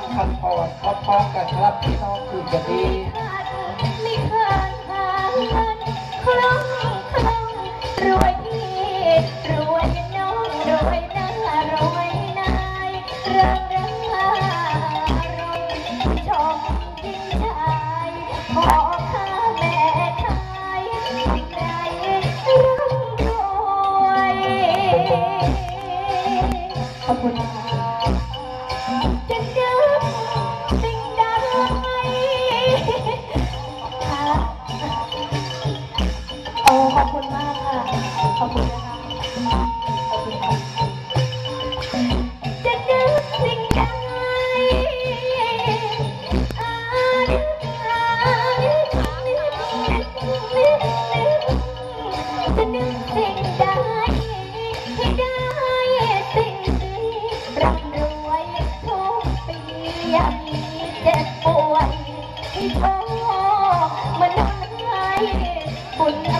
รับคำพรพร้อมๆกันครับพี่น้องคือจะดีม่เคยห่านคล่องคล่องรวยพี่รวยน้องรวยหน้ารวยนายเรื่อเรื่องรวยชมจริง ขอบคุณมากค่ะ ขอบคุณนะคะขอบคุณค่ะจะนึกสิ่งใจะนึกสิ่งใดให้ได้สิ่งนี้ร่ำรวยทุกปีอย่ามีเจ็บป่วยให้เอมาได้บุญ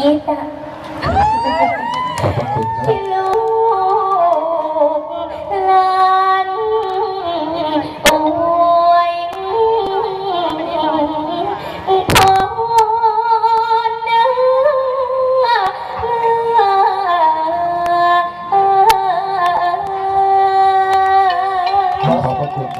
dieta.